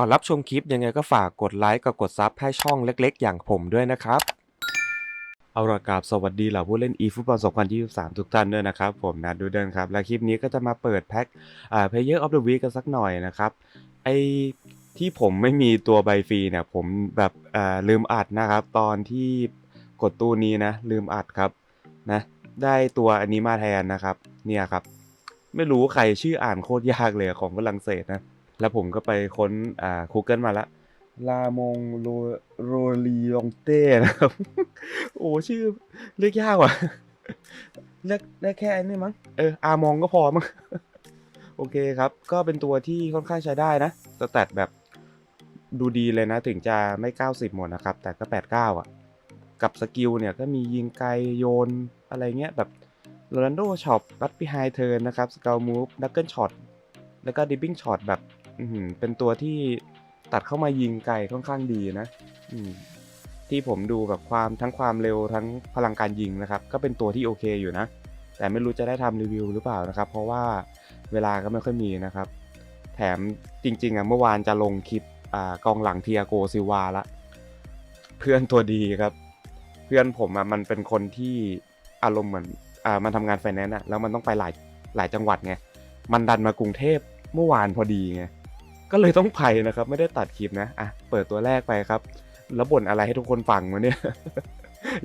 ก่อนรับชมคลิปยังไงก็ฝากกดไลค์กับกดซับให้ช่องเล็กๆ อย่างผมด้วยนะครับเอาละกราบสวัสดีเหล่าผู้เล่น eFootball 2023 ทุกท่านด้วยนะครับ ผมนัดดูเดินครับ และคลิปนี้ก็จะมาเปิดแพ็คอ่า Player of the Week กันสักหน่อยนะครับ ไอที่ผมไม่มีตัวใบฟรีเนี่ย ผมแบบอ่าลืมอัดนะครับ ตอนที่กดตู้นี้นะ ลืมอัดครับนะได้ตัวอันนี้มาแทนนะครับ เนี่ยครับ ไม่รู้ใครชื่ออ่านโคตรยากเลยของฝรั่งเศสนะ แล้วผมก็ไปค้นอ่า Google มาละลามงโรโรลีองเต้นะครับ โอ้ชื่อเรียกยากว่ะเรียกได้แค่อันนี้มั้งเอออามองก็พอมั้งโอเคครับ ก็เป็นตัวที่ค่อนข้างใช้ได้นะสแตทแบบดูดีเลยนะ ถึงจะไม่ 90 หมดนะครับ แต่ก็ 89 อะ กับสกิลเนี่ยก็มียิงไกลโยนอะไรเงี้ย แบบโรนัลโดช็อปรัดพิไฮเทิร์นนะครับ สก l มูฟดักเกิลช็อตแล้วก็ดิปปิ้งช็อตแบบ อื้อหือเป็นตัวที่ตัดเข้ามายิงไกลค่อนข้างดีนะ อืมที่ผมดูแบบความทั้งความเร็วทั้งพลังการยิงนะครับ ก็เป็นตัวที่โอเคอยู่นะ แต่ไม่รู้จะได้ทำรีวิวหรือเปล่านะครับ เพราะว่าเวลาก็ไม่ค่อยมีนะครับ แถมจริง ๆอะเมื่อวานจะลงคลิปอ่ากองหลังเทียโกซิวาละ เพื่อนตัวดีครับ เพื่อนผมอะมันเป็นคนที่อารมณ์เหมือนอ่ามันทำงานไฟแนนซ์อะแล้วมันต้องไปหลายหลายจังหวัดไงมันดันมากรุงเทพเมื่อวานพอดีไง ก็เลยต้องไปนะครับ ไม่ได้ตัดคลิปนะอะเปิดตัวแรกไปครับ แล้วบ่นอะไรให้ทุกคนฟังวะเนี่ย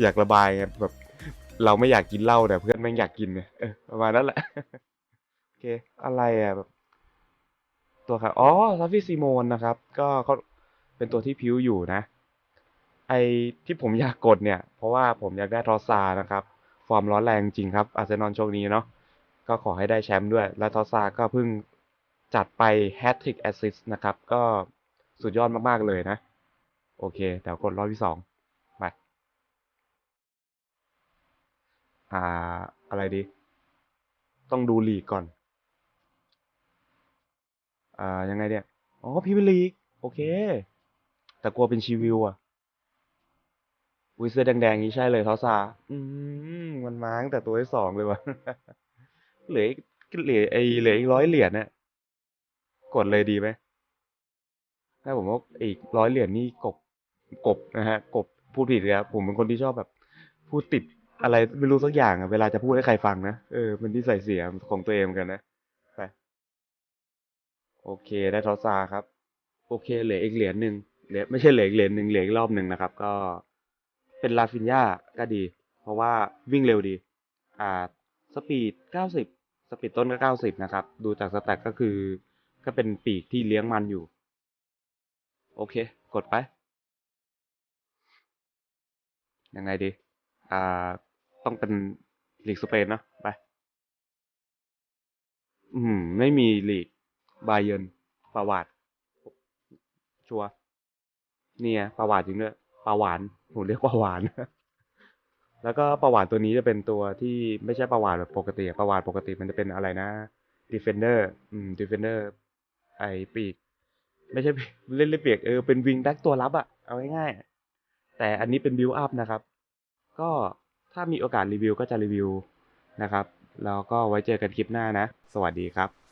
อยากระบายไงแบบ เราไม่อยากกินเหล้าแต่เพื่อนแม่งอยากกินเนี่ยประมาณนั้นแหละโอเค อะไรอะแบบ ตัวครับอ๋อซาฟิซิโมนนะครับ ก็เขาเป็นตัวที่พิ้วอยู่นะ ไอที่ผมอยากกดเนี่ย เพราะว่าผมอยากได้ทอซานะครับ ฟอร์มร้อนแรงจริงครับอาร์เซนอลช่วงนี้เนาะก็ขอให้ได้แชมป์ด้วย และทอซาก็เพิ่ง จัดไปแฮตทริกแอสซิสนะครับ ก็สุดยอดมาก ๆ เลยนะ โอเคเดี๋ยวกดรอบที่สองไปอ่า อะไรดี ต้องดูลีกก่อนอ่ายังไงเนี่ย อ๋อพรีเมียร์ลีก โอเค แต่กลัวเป็นชีวิวอะวิเสื้อแดงๆนี้ใช่เลยทอสซาอืมมันมาตั้งแต่ตัวที่สองเลยวะเหลืออีกเหลือไอเหลืออีกร้อยเหรียญเนี่ย กดเลยดีไหมถ้าผมว่าอีกร้อยเหรียญนี่กบกบนะฮะกบพูดผิดเลยครับผมเป็นคนที่ชอบแบบพูดติดอะไรไม่รู้สักอย่างอะเวลาจะพูดให้ใครฟังนะเออมันที่ใส่เสียของตัวเองเหมือนกันนะไปโอเคได้ทอซาครับ โอเคเหลืออีกเหรียญหนึ่งเหลือไม่ใช่เหลืออีกเหรียญหนึ่งเหลืออีกรอบหนึ่งนะครับ ก็เป็นลาฟินยาก็ดี เพราะว่าวิ่งเร็วดี อ่าสปีดเก้าสิบสปีดต้นก็เก้าสิบนะครับ ดูจากสแตทก็คือ ก็เป็นปีกที่เลี้ยงมันอยู่ โอเค กดไป ยังไงดี อ่า ต้องเป็นลีกสเปนเนอะไป อืม ไม่มีลีกบาเยิร์นปาวาดชัวร์เนี่ยปาวาดจริงด้วยปาหวานผมเรียกปาหวานแล้วก็ปาหวานตัวนี้จะเป็นตัวที่ไม่ใช่ปาหวานแบบปกติอะปาหวานปกติมันจะเป็นอะไรนะ defender อืม defender ไอปีก ไม่ใช่เล่นเล่นเปียกเออเป็นวิงแบ็กตัวรับอะเอาง่ายๆแต่อันนี้เป็นบิวอัพนะครับ ก็ถ้ามีโอกาสรีวิวก็จะรีวิวนะครับ แล้วก็ไว้เจอกันคลิปหน้านะ สวัสดีครับ